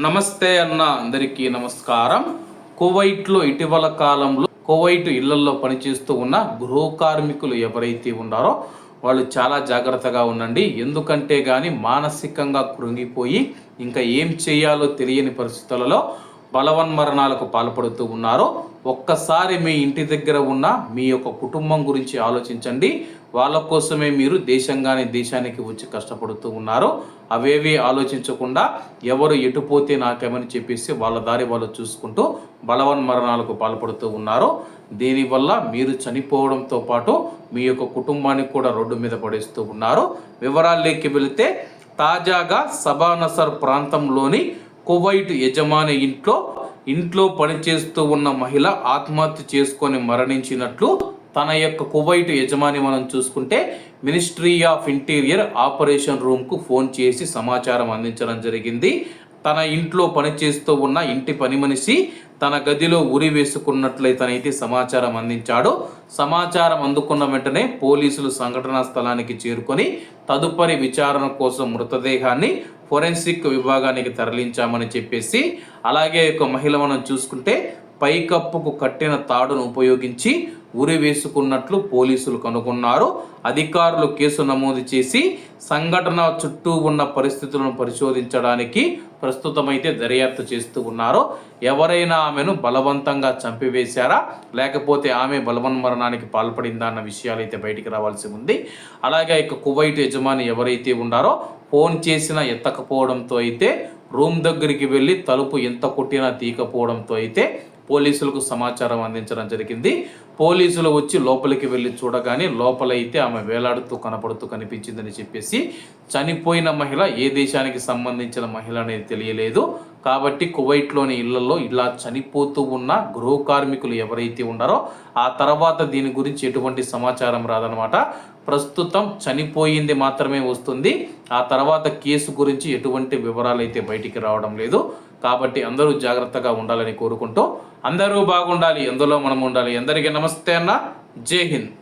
నమస్తే అన్న అందరికీ నమస్కారం. కువైట్లో ఇటీవల కాలంలో కువైట్ ఇళ్ళలో పనిచేస్తూ ఉన్న గృహ కార్మికులు ఎవరైతే ఉన్నారో వాళ్ళు చాలా జాగ్రత్తగా ఉండండి. ఎందుకంటే కానీ మానసికంగా కృంగిపోయి ఇంకా ఏం చేయాలో తెలియని పరిస్థితులలో బలవన్మరణాలకు పాల్పడుతూ ఉన్నారో ఒక్కసారి మీ ఇంటి దగ్గర ఉన్న మీ యొక్క కుటుంబం గురించి ఆలోచించండి. వాళ్ళ కోసమే మీరు దేశంగానే దేశానికి వచ్చి కష్టపడుతూ ఉన్నారు అవేవి ఆలోచించకుండా ఎవరు ఎటుపోతే నాకేమని చెప్పేసి వాళ్ళ దారి వాళ్ళు చూసుకుంటూ బలవన్ మరణాలకు పాల్పడుతూ ఉన్నారు దీనివల్ల మీరు చనిపోవడంతో పాటు మీ యొక్క కుటుంబానికి కూడా రోడ్డు మీద పడేస్తూ ఉన్నారు వివరాల్లోకి వెళితే తాజాగా సబానసర్ ప్రాంతంలోని కువైట్ యజమాని ఇంట్లో ఇంట్లో పనిచేస్తూ ఉన్న మహిళ ఆత్మహత్య చేసుకొని మరణించినట్లు తన యొక్క కువైట్ యజమాని మనం చూసుకుంటే మినిస్ట్రీ ఆఫ్ ఇంటీరియర్ ఆపరేషన్ రూమ్కు ఫోన్ చేసి సమాచారం అందించడం జరిగింది. తన ఇంట్లో పనిచేస్తూ ఉన్న ఇంటి పని మనిషి తన గదిలో ఉరి వేసుకున్నట్లయితేనైతే సమాచారం అందించాడు. సమాచారం అందుకున్న వెంటనే పోలీసులు సంఘటనా స్థలానికి చేరుకొని తదుపరి విచారణ కోసం మృతదేహాన్ని ఫోరెన్సిక్ విభాగానికి తరలించామని చెప్పేసి అలాగే ఒక మహిళ మనం చూసుకుంటే పైకప్పుకు కట్టిన తాడును ఉపయోగించి ఉరి వేసుకున్నట్లు పోలీసులు కనుగొన్నారు. అధికారులు కేసు నమోదు చేసి సంఘటన చుట్టూ ఉన్న పరిస్థితులను పరిశోధించడానికి ప్రస్తుతమైతే దర్యాప్తు చేస్తూ ఉన్నారు. ఎవరైనా ఆమెను బలవంతంగా చంపివేశారా? లేకపోతే ఆమె బలవన్ మరణానికి పాల్పడిందా అన్న విషయాలు అయితే బయటికి రావాల్సి ఉంది. అలాగే ఇక కువైట్ యజమాని ఎవరైతే ఉన్నారో ఫోన్ చేసినా ఎత్తకపోవడంతో అయితే రూమ్ దగ్గరికి వెళ్ళి తలుపు ఎంత కొట్టినా తీయకపోవడంతో అయితే పోలీసులకు సమాచారం అందించడం జరిగింది. పోలీసులు వచ్చి లోపలికి వెళ్ళి చూడగానే లోపలైతే ఆమె వేలాడుతూ కనపడుతూ కనిపించిందని చెప్పేసి చనిపోయిన మహిళ ఏ దేశానికి సంబంధించిన మహిళ అనేది తెలియలేదు. కాబట్టి కువైట్లోని ఇళ్ళలో ఇలా చనిపోతూ ఉన్న గృహ కార్మికులు ఎవరైతే ఉన్నారో ఆ తర్వాత దీని గురించి ఎటువంటి సమాచారం రాదనమాట ప్రస్తుతం చనిపోయింది మాత్రమే వస్తుంది. ఆ తర్వాత కేసు గురించి ఎటువంటి వివరాలు అయితే బయటికి రావడం లేదు. కాబట్టి అందరూ జాగ్రత్తగా ఉండాలని కోరుకుంటూ అందరూ బాగుండాలి ఎందులో మనం ఉండాలి అందరికీ నమస్తే అన్న. జై హింద్.